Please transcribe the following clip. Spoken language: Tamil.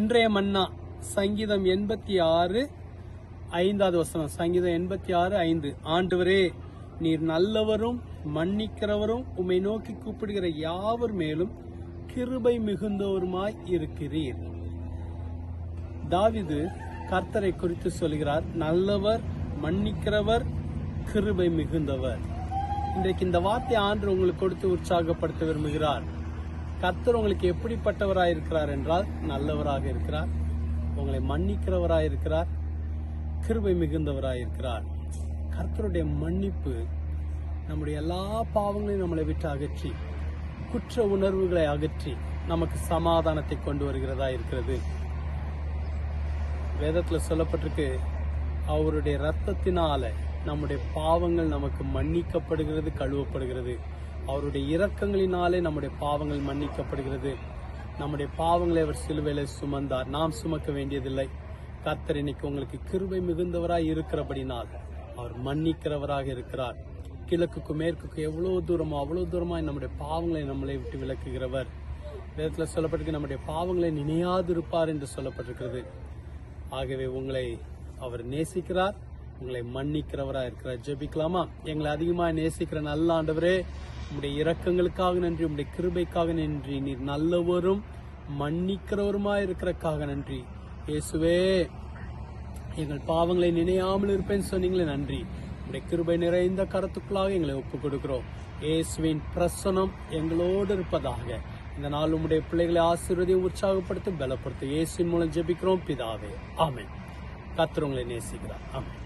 இன்றைய மன்னா சங்கீதம் எண்பத்தி ஆறு ஐந்தாவது வசனம். சங்கீதம் எண்பத்தி ஆறு ஐந்து. ஆண்டவரே நீர் நல்லவரும் மன்னிக்கிறவரும் உம்மை நோக்கி கூப்பிடுகிற யாவர் மேலும் கிருபை மிகுந்தவருமாய் இருக்கிறீர். தாவிது கர்த்தரை குறித்து சொல்கிறார் நல்லவர் மன்னிக்கிறவர் கிருபை மிகுந்தவர். இன்றைக்கு இந்த வார்த்தை ஆண்டு உங்களுக்கு கொடுத்து உற்சாகப்படுத்த விரும்புகிறார். கர்த்தர் உங்களுக்கு எப்படிப்பட்டவராக இருக்கிறார் என்றால் நல்லவராக இருக்கிறார். உங்களை மன்னிக்கிறவராக இருக்கிறார். கிருபை மிகுந்தவராக இருக்கிறார். கர்த்தருடைய மன்னிப்பு நம்முடைய எல்லா பாவங்களையும் நம்மளை விட்டு அகற்றி குற்ற உணர்வுகளை அகற்றி நமக்கு சமாதானத்தை கொண்டு வருகிறதா இருக்கிறது. வேதத்தில் சொல்லப்பட்டிருக்கு அவருடைய ரத்தத்தினால நம்முடைய பாவங்கள் நமக்கு மன்னிக்கப்படுகிறது கழுவப்படுகிறது. அவருடைய இரக்கங்களினாலே நம்முடைய பாவங்கள் மன்னிக்கப்படுகிறது. நம்முடைய பாவங்களை அவர் சிலுவையில சுமந்தார். நாம் சுமக்க வேண்டியதில்லை. கர்த்தர் இன்னைக்கு உங்களுக்கு கிருபை மிகுந்தவராய் இருக்கிறபடினால் அவர் மன்னிக்கிறவராக இருக்கிறார். கிழக்குக்கும் மேற்குக்கும் எவ்வளவு தூரமோ அவ்வளவு தூரமாய் நம்முடைய பாவங்களை நம்மளை விட்டு விளக்குகிறவர் வேதத்தில் சொல்லப்பட்டிருக்கு நம்முடைய பாவங்களை நினையாதிருப்பார் என்று சொல்லப்பட்டிருக்கிறது. ஆகவே உங்களை அவர் நேசிக்கிறார். உங்களை மன்னிக்கிறவரா இருக்கிறார். ஜெபிக்கலாமா? எங்களை அதிகமா நேசிக்கிற நல்ல ஆண்டவரே உங்களுடைய இரக்கங்களுக்காக நன்றி உங்களுடைய கிருபைக்காக நன்றி. நீர் நல்லவரும் மன்னிக்கிறவருமா இருக்கிறக்காக நன்றி. இயேசுவே எங்கள் பாவங்களை நினையாமல் இருப்பேன்னு சொன்னீங்களே நன்றி. உடைய கிருபை நிறைந்த கருத்துக்களாக எங்களை ஒப்புக் கொடுக்கிறோம் இயேசுவின் பிரசனம் எங்களோடு இருப்பதாக. இந்த நாள் உங்களுடைய பிள்ளைகளை ஆசீர்வதியை உற்சாகப்படுத்தி பலப்படுத்த இயேசுவின் மூலம் ஜெபிக்கிறோம் பிதாவே. ஆமென். கர்த்தர் உங்களை நேசிக்கிறார். ஆமென்.